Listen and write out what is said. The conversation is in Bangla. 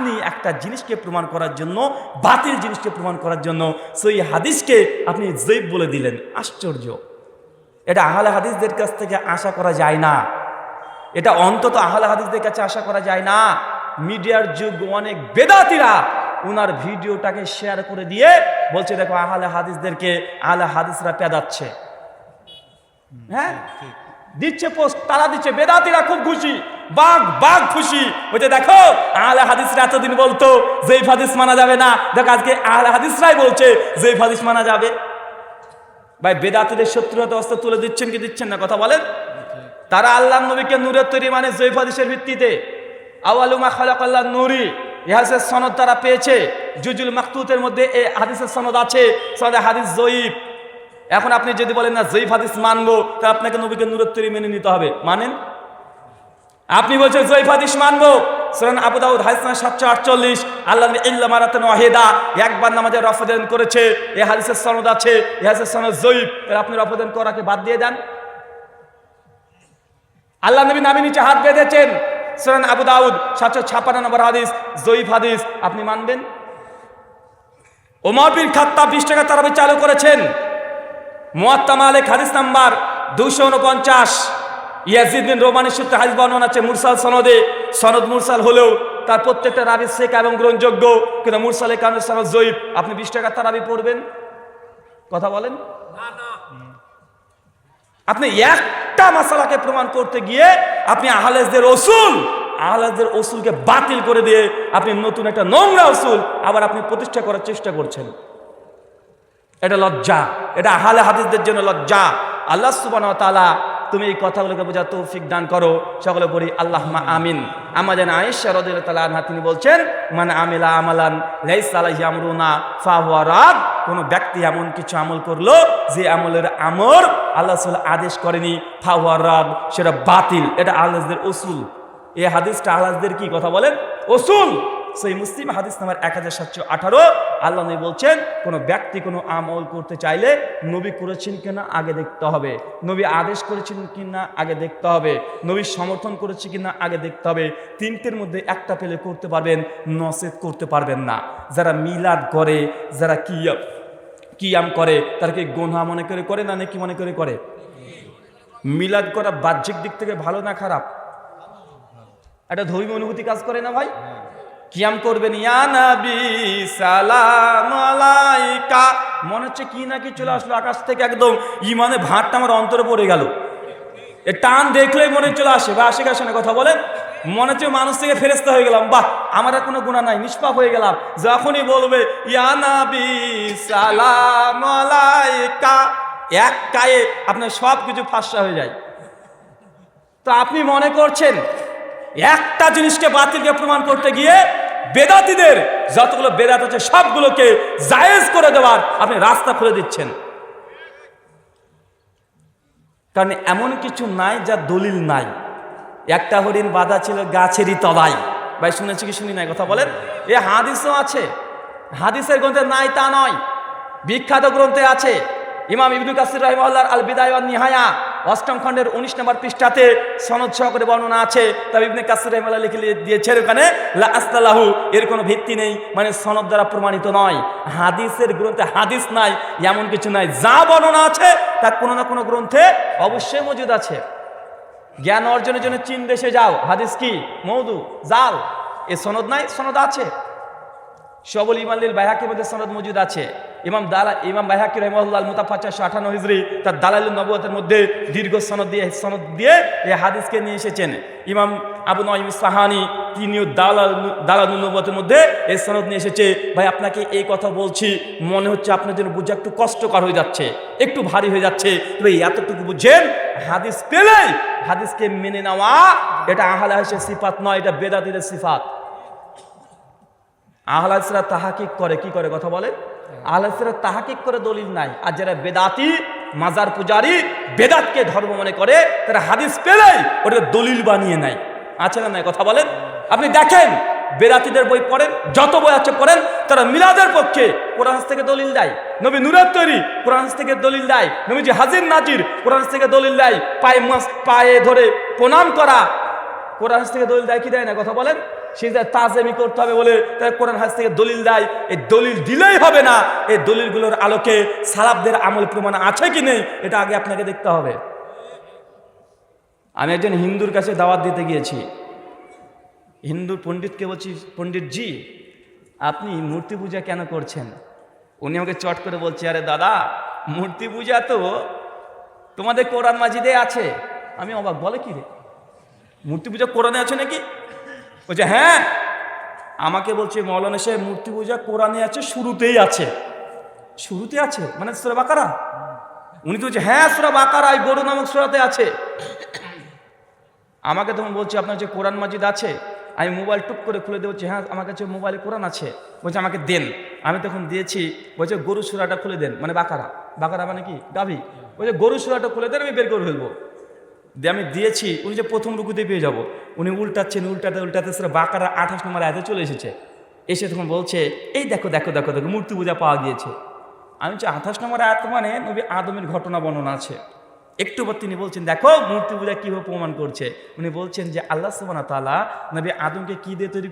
আপনি একটা জিনিসকে প্রমাণ করার জন্য বাতিল জিনিসকে প্রমাণ করার জন্য সেই হাদিসকে আপনি জৈব বলে দিলেন। আশ্চর্য। এটা আহলে হাদিসদের কাছ থেকে আশা করা যায় না। এটা অন্তত আহলে হাদিসদের কাছে আশা করা যায় না। মিডিয়ার যুগ অনেক বেদাতিরা ওনার ভিডিওটাকে শেয়ার করে দিয়ে বলছে দেখো আহলে হাদিসদেরকে আহলে হাদিসরা পেদাচ্ছে। হ্যাঁ? দিচ্ছে পোস্ট তারা দিচ্ছে। বেদাতিরা খুব খুশি। বাঘ বাঘ খুশি। বলছে, দেখো, আহলে হাদিসরা এতদিন বলতো যেই হাদিস মানা যাবে না। দেখো, আজকে আহলে হাদিসরাই বলছে যেই হাদিস মানা যাবে। ভাই, বেদাতিদের শত্রুতা অস্ত্র তুলে দিচ্ছেন কি দিচ্ছেন না? কথা বলেন। তারা আল্লাহ নবীকে নূরের তৈরি মানে জৈফ হাদিসের ভিত্তিতে। আওয়ালুমা খালাকাল্লাহ নুরি ইহাসের সনদ তারা পেয়েছে। জুজুল মাকতুতের মধ্যে এই হাদিসের সনদ আছে, সনদে হাদিস জয়ীফ এখন আপনি যদি বলেন, না জয়ীফ হাদিস মানবো তা আপনাকে নবীকে নূরের তৈরি মেনে নিতে হবে। মানেন? আপনি বলছেন, জয়ীফ হাদিস মানবো? সুরান আবু দাউদ, হাদিস সাতশো আটচল্লিশ। আল্লাহ ইল্লা মারাতান ওয়াহিদা। একবার নামাজে রফদান করেছে এই হাদিসের সনদ আছে এই হাদিসের সনদ এর আপনি রফদান করাকে বাদ দিয়ে দেন। আল্লাহ নবী নামে নিচে হাত বেঁধেছেন। সুরান আবু দাউদ, সাতশো ছাপ্পান্ন নম্বর হাদিস, জয়ীফ হাদিস। আপনি মানবেন? ওমর বিন খাত্তা বিশ টাকা তারাবি চালু করেছেন। মুয়াত্তা মালিক হাদিস নাম্বার দুশো উনপঞ্চাশ। ইয়াজিদ বিন রোমানের সূত্রে হাদিস বর্ণনা আছে, মুরসাল সনদে, সনদ মুরসাল হলেও তার প্রত্যেকটা রাবি শেখ এবং গ্রহণযোগ্য, কিন্তু মুরসালে কামের সনদ জয়ীফ আপনি বিশ টাকা তারাবি পড়বেন? কথা বলেন? আপনি একটা মশালাকে প্রমাণ করতে গিয়ে আপনি আহলেজদের ওসুল, আহলেজদের ওসুলকে বাতিল করে দিয়ে আপনি নতুন একটা নোংরা ওসুল আবার আপনি প্রতিষ্ঠা করার চেষ্টা করছেন। এটা লজ্জা। এটা আহলে হাদিসদের জন্য লজ্জা। আল্লাহ সুবান তালা তুমি এই কথাগুলোকে বোঝা তৌফিক দান করো। সকলে বলি আল্লাহ মা আমিন। আমা যেন আয়েশা রদিল তালা তিনি বলছেন মানে আমিলা আমালান লাইস আলাহি আমরুনা, ফাহুয়া রাদ। কোনো ব্যক্তি এমন কিছু আমল করল, যে আমলের আমর আল্লাহ আদেশ করেনি, ফাহুয়া রাদ, সেটা বাতিল। এটা আল্লাহদের ওসুল এই হাদিসটা আল্লাহদের কি কথা বলেন? ওসুল সেই মুসলিম হাদিস নাম্বার এক হাজার সাতশো আঠারো। আল্লাহ নবী বলছেন, কোনো ব্যক্তি কোনো আমল করতে চাইলে নবী করেছেন কিনা আগে দেখতে হবে। নবী আদেশ করেছেন কিনা আগে দেখতে হবে। নবী সমর্থন করেছে কিনা আগে দেখতে হবে। তিনটের মধ্যে একটা পেলে করতে পারবেন নসেদ করতে পারবেন না। যারা মিলাদ করে, যারা কিয়াম কিয়াম করে, তারা কি গোনা মনে করে করে না নাকি মনে করে করে? মিলাদ করা বাহ্যিক দিক থেকে ভালো না খারাপ? একটা ধর্মীয় অনুভূতি কাজ করে না ভাই? কিয়াম করবেন, ইয়া নবী, সালাম আলাইকা। মনে হচ্ছে কি না কি চলে আসলো আকাশ থেকে একদম। ইমানে ভাতটা আমার অন্তরে পড়ে গেল। এ টান দেখলেই মনে চলে আসে। বা আসে আসে না কথা বলেন। মনে হচ্ছে মানুষ থেকে ফেরেস্তা হয়ে গেলাম। বাহ, আমার আর কোনো গুণা নাই, নিষ্পাপ হয়ে গেলাম। যখনই বলবে, ইয়া নবী, সালাম আলাইকা, এক কায়ে আপনার সব কিছু ফাঁসা হয়ে যায়। তো আপনি মনে করছেন, একটা জিনিসকে বাতিলকে প্রমাণ করতে গিয়ে বেদাতিদের, যতগুলো বেদাত আছে, সবগুলোকে জায়েজ করে দেওয়ার আপনি রাস্তা খুলে দিচ্ছেন। কারণ এমন কিছু নাই যা দলিল নাই। একটা হরিণ বাঁধা ছিল গাছেরই তলায়। ভাই, শুনেছি কি, শুনি নাই কথা বলেন? এ হাদিসও আছে। হাদিসের গ্রন্থে নাই তা নয়। বিখ্যাত গ্রন্থে আছে। ইমাম ইবনু কাসির রহিমাল্লার আল বিদায় নিহায়া অষ্টম খণ্ডের উনিশ নম্বর পৃষ্ঠাতে সনদ সহকারে বর্ণনা আছে। তবে ইবনে কাসির রহিমাল্লাহ লিখে দিয়েছেন ওখানে আসতালাহু, এর কোনো ভিত্তি নেই মানে সনদ দ্বারা প্রমাণিত নয়। হাদিসের গ্রন্থে হাদিস নাই, এমন কিছু নাই। যা বর্ণনা আছে, তা কোনো না কোনো গ্রন্থে অবশ্যই মজুদ আছে। জ্ঞান অর্জনের জন্য চীন দেশে যাও। হাদিস কি? মৌদু জাল এ সনদ নাই, সনদ আছে। সবল ইমাল্লিল বাইহাকির মধ্যে সনদ মজুদ আছে। ইমাম দালা, ইমাম বাইহাকি রহমুল্লাহ মুতাফা চারশো আঠান্ন হিজড়ি তার দালালুল নবুয়তের মধ্যে দীর্ঘ সনদ দিয়ে সনদ দিয়ে এই হাদিসকে নিয়ে এসেছেন। ইমাম আবু নঈম সাহানি, তিনিও দালাল দালালুল নবুয়তের মধ্যে এই সনদ নিয়ে এসেছে। ভাই, আপনাকে এই কথা বলছি, মনে হচ্ছে আপনার জন্য বুঝে একটু কষ্টকর হয়ে যাচ্ছে, একটু ভারী হয়ে যাচ্ছে। তবে এতটুকু বুঝছেন হাদিস পেলেই হাদিসকে মেনে নেওয়া, এটা আহলে হাসের সিফাত নয়, এটা বেদাতিদের সিফাত। আহলাসরা তাহাকিক করে, কি করে, কথা বলে আহলাসরা তাহাকিক করে দলিল নাই। আর যারা বেদাতি, মাজার পূজারি, বেদাতকে ধর্ম মনে করে, তারা হাদিস পেলেই ওটাকে দলিল বানিয়ে নেয়। আছে না নাই? কথা বলেন? আপনি দেখেন, বেদাতিদের বই পড়েন, যত বই আছে পড়েন, তারা মিলাদের পক্ষে কোরআন থেকে দলিল দেয়। নবী নুরের তৈরি কোরআন থেকে দলিল দেয়। নবীজি হাজির নাজির কোরআন থেকে দলিল দেয়। পায়ে মাস, পায়ে ধরে প্রণাম করা কোরআন থেকে দলিল দেয়, কি দেয় না? কথা বলেন? সে যা তাজেমি করতে হবে বলে তারা কোরআন হাজ থেকে দলিল দেয়, এই দলিল দিলেই হবে না। এই দলিলগুলোর আলোকে সালাবদের আমল প্রমাণ আছে কি নেই, এটা আগে আপনাকে দেখতে হবে। আমি একজন হিন্দুর কাছে দাওয়াত দিতে গিয়েছি। হিন্দু পণ্ডিতকে বলছি, পণ্ডিত জি, আপনি মূর্তি পূজা কেন করছেন? উনি আমাকে চট করে বলছে, আরে দাদা, মূর্তি পূজা তো তোমাদের কোরআন মাজিদে আছে। আমি অবাক, বলে কি রে? মূর্তি পূজা কোরআনে আছে নাকি? বলছে হ্যাঁ আমাকে বলছে মৌলানা সাহেব মূর্তি পূজা কোরআনে আছে, শুরুতেই আছে। শুরুতে আছে? মানে সুরা বাকারা? উনি তো বলছে হ্যাঁ সুরা বাকারা, এই গরু নামক সুরাতে আছে। আমাকে তখন বলছে, আপনার যে কোরআন মাজিদ আছে, আমি মোবাইল টুক করে খুলে দেবো হ্যাঁ আমার কাছে মোবাইলে কোরআন আছে। বলছে, আমাকে দেন। আমি তখন দিয়েছি, বলছে, গরু সুরাটা খুলে দেন। মানে বাকারা। বাকারা মানে কি? গাভি। বলছে, গরু সুরাটা খুলে দেন, আমি বের করে ফেলব। দিয়ে আমি দিয়েছি, উনি যে প্রথম রুকুতে পেয়ে যাব, উনি উল্টাচ্ছেন, উল্টাতে উল্টাতে, সেটা বাঁকারা আঠাশ নম্বর এতে চলে এসেছে। এসে তখন বলছে, এই দেখো দেখো দেখো দেখো, মূর্তি পূজা পাওয়া গিয়েছে। আমি হচ্ছে আঠাশ নম্বর আয়াত মানে নবী আদমের ঘটনা বর্ণনা আছে। একটু পর তিনি বলছেন, দেখো, মূর্তি পূজা কীভাবে প্রমাণ করছে? উনি বলছেন যে, আল্লাহ সুবান তালা নবী আদমকে কী দিয়ে তৈরি